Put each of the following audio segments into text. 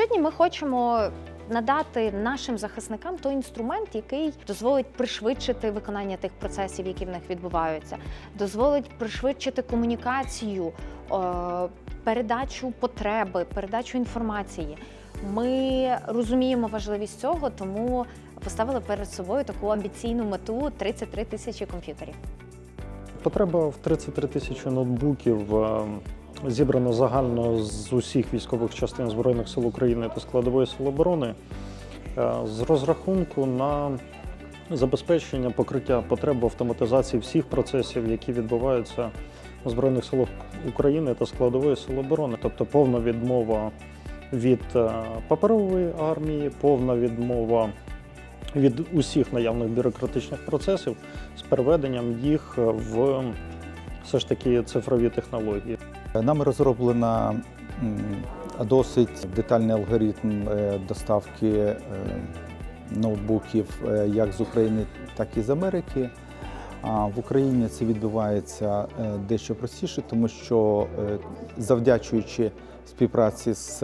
Сьогодні ми хочемо надати нашим захисникам той інструмент, який дозволить пришвидшити виконання тих процесів, які в них відбуваються, дозволить пришвидшити комунікацію, е, передачу потреби, передачу інформації. Ми розуміємо важливість цього, тому поставили перед собою таку амбіційну мету 33 тисячі комп'ютерів. Потреба в 33 тисячі ноутбуків зібрана загально з усіх військових частин Збройних сил України та складової сил оборони е, з розрахунку на забезпечення покриття потреб автоматизації всіх процесів, які відбуваються у Збройних силах України та складової сил оборони, тобто повна відмова від е, паперової армії, повна відмова від усіх наявних бюрократичних процесів з переведенням їх в все ж таки цифрові технології. Нами розроблена досить детальний алгоритм е, доставки е, ноутбуків е, як з України, так і з Америки. А в Україні це відбувається дещо простіше, тому що завдячуючи співпраці з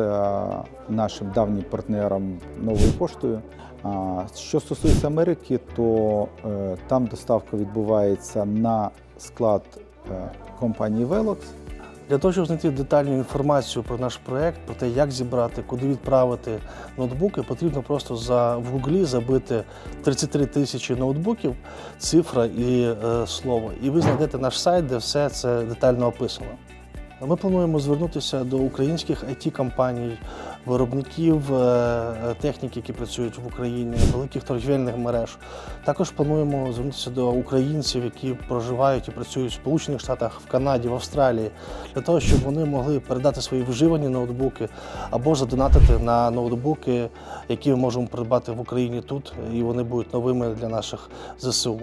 нашим давнім партнером новою поштою. Що стосується Америки, то там доставка відбувається на склад компанії Velox. Для того, щоб знайти детальну інформацію про наш проект, про те, як зібрати, куди відправити ноутбуки, потрібно просто за в Гуглі забити 33 тисячі ноутбуків, цифра і е, слово. І ви знайдете наш сайт, де все це детально описано. Ми плануємо звернутися до українських it компаній виробників е, техніки, які працюють в Україні, великих торгівельних мереж. Також плануємо звернутися до українців, які проживають і працюють в Сполучених Штатах, в Канаді, в Австралії, для того, щоб вони могли передати свої вживані ноутбуки або задонатити на ноутбуки, які ми можемо придбати в Україні тут, і вони будуть новими для наших ЗСУ.